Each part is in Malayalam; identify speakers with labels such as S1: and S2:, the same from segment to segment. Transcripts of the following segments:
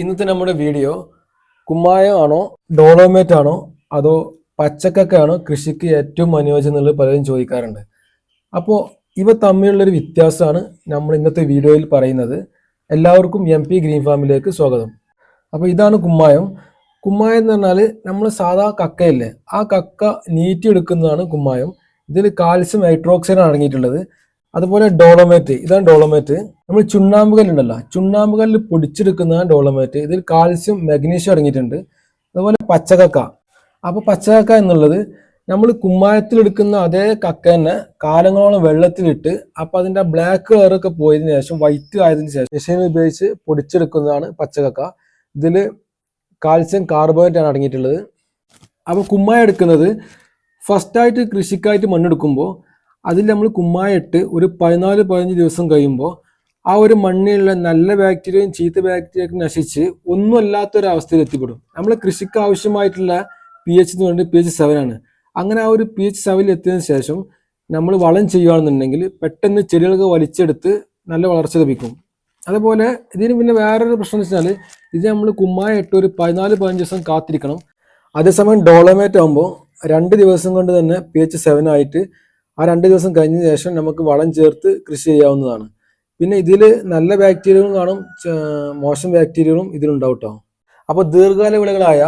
S1: ഇന്നത്തെ നമ്മുടെ വീഡിയോ കുമ്മായം ആണോ ഡോളോമേറ്റ് ആണോ അതോ പച്ചക്കൊക്കെയാണോ കൃഷിക്ക് ഏറ്റവും അനുയോജ്യം എന്നുള്ളത് പലരും ചോദിക്കാറുണ്ട്. അപ്പോൾ ഇവ തമ്മിലുള്ളൊരു വ്യത്യാസമാണ് നമ്മൾ ഇന്നത്തെ വീഡിയോയിൽ പറയുന്നത്. എല്ലാവർക്കും എം പി ഗ്രീൻ ഫാമിലേക്ക് സ്വാഗതം. അപ്പോൾ ഇതാണ് കുമ്മായം. കുമ്മായം എന്ന് പറഞ്ഞാൽ നമ്മൾ സാധാ കക്കയില്ലേ ആ കക്ക നീറ്റി എടുക്കുന്നതാണ് കുമ്മായം. ഇതിൽ കാൽസ്യം ഹൈഡ്രോക്സൈഡ് അടങ്ങിയിട്ടുള്ളത്. അതുപോലെ ഡോളോമേറ്റ് ഇതാണ് ഡോളോമേറ്റ് നമ്മൾ ചുണ്ണാമ്പ് കല്ലുണ്ടല്ലോ ചുണ്ണാമ്പ് കല്ല് പൊടിച്ചെടുക്കുന്നതാണ് ഡോളോമേറ്റ് ഇതിൽ കാൽസ്യം മഗ്നീഷ്യം അടങ്ങിയിട്ടുണ്ട്. അതുപോലെ പച്ചകക്ക അപ്പോൾ പച്ചകക്ക എന്നുള്ളത് നമ്മൾ കുമ്മായത്തിലെടുക്കുന്ന അതേ കക്ക തന്നെ കാലങ്ങളോളം വെള്ളത്തിലിട്ട് അപ്പോൾ അതിന്റെ ബ്ലാക്ക് കളറൊക്കെ പോയതിനു ശേഷം വൈറ്റ് ആയതിനു ശേഷം മെഷീൻ ഉപയോഗിച്ച് പൊടിച്ചെടുക്കുന്നതാണ് പച്ചകക്ക ഇതിൽ കാൽസ്യം കാർബോഹൈഡ്രേറ്റ് ആണ് അടങ്ങിയിട്ടുള്ളത്. അപ്പോൾ കുമ്മായ എടുക്കുന്നത് ഫസ്റ്റായിട്ട് കൃഷിക്കായിട്ട് മണ്ണെടുക്കുമ്പോൾ അതിൽ നമ്മൾ കുമ്മായിട്ട് ഒരു പതിനാല് പതിനഞ്ച് ദിവസം കഴിയുമ്പോൾ ആ ഒരു മണ്ണിലുള്ള നല്ല ബാക്ടീരിയയും ചീത്ത ബാക്ടീരിയയൊക്കെ നശിച്ച് ഒന്നുമല്ലാത്തൊരവസ്ഥയിൽ എത്തിപ്പെടും. നമ്മൾ കൃഷിക്ക് ആവശ്യമായിട്ടുള്ള പി എച്ച് എന്ന് പറയുന്നത് പി എച്ച് സെവൻ ആണ്. അങ്ങനെ ആ ഒരു പി എച്ച് സെവനിൽ എത്തിയതിനു ശേഷം നമ്മൾ വളം ചെയ്യുകയാണെന്നുണ്ടെങ്കിൽ പെട്ടെന്ന് ചെടികൾക്ക് വലിച്ചെടുത്ത് നല്ല വളർച്ച ലഭിക്കും. അതുപോലെ ഇതിന് പിന്നെ വേറൊരു പ്രശ്നം എന്ന് വെച്ചാൽ ഇത് നമ്മൾ കുമ്മായിട്ട് ഒരു പതിനാല് പതിനഞ്ച് ദിവസം കാത്തിരിക്കണം. അതേസമയം ഡോളമേറ്റ് ആകുമ്പോൾ രണ്ട് ദിവസം കൊണ്ട് തന്നെ പി എച്ച് സെവൻ ആയിട്ട് ആ രണ്ട് ദിവസം കഴിഞ്ഞ ശേഷം നമുക്ക് വളം ചേർത്ത് കൃഷി ചെയ്യാവുന്നതാണ്. പിന്നെ ഇതിൽ നല്ല ബാക്ടീരിയകളും കാണും മോശം ബാക്ടീരിയകളും ഇതിലുണ്ടാവും കേട്ടോ അപ്പോൾ ദീർഘകാല വിളകളായ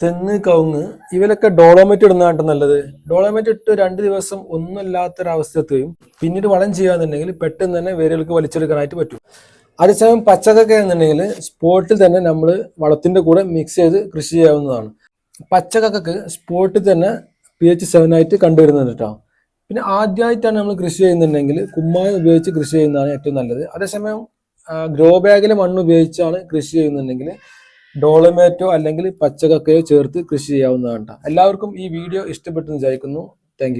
S1: തെങ്ങ് കവുങ്ങ് ഇവരൊക്കെ ഡോളോമേറ്റ് ഇടുന്നതായിട്ട് നല്ലത്? ഡോളോമേറ്റ് ഇട്ട് രണ്ട് ദിവസം ഒന്നുമില്ലാത്തൊരവസ്ഥ എത്തുകയും പിന്നീട് വളം ചെയ്യാന്നുണ്ടെങ്കിൽ പെട്ടെന്ന് തന്നെ വേരുകൾക്ക് വലിച്ചെടുക്കാനായിട്ട് പറ്റും. അതേസമയം പച്ചക്കൊക്കെ എന്നുണ്ടെങ്കിൽ സ്പോട്ടിൽ തന്നെ നമ്മൾ വളത്തിന്റെ കൂടെ മിക്സ് ചെയ്ത് കൃഷി ചെയ്യാവുന്നതാണ്. പച്ചക്കൊക്കെ സ്പോട്ടിൽ തന്നെ പി എച്ച് സെവൻ ആയിട്ട് കണ്ടുവരുന്നുണ്ട് കേട്ടോ പിന്നെ ആദ്യമായിട്ടാണ് നമ്മൾ കൃഷി ചെയ്യുന്നുണ്ടെങ്കിൽ കുമ്മായം ഉപയോഗിച്ച് കൃഷി ചെയ്യുന്നതാണ് ഏറ്റവും നല്ലത്. അതേസമയം ഗ്രോ ബാഗിലെ മണ്ണ് ഉപയോഗിച്ചാണ് കൃഷി ചെയ്യുന്നുണ്ടെങ്കിൽ ഡോളമേറ്റോ അല്ലെങ്കിൽ പച്ചക്കക്കയോ ചേർത്ത് കൃഷി ചെയ്യാവുന്നതാണ് എല്ലാവർക്കും ഈ വീഡിയോ ഇഷ്ടപ്പെട്ടെന്ന് വിചാരിക്കുന്നു. താങ്ക്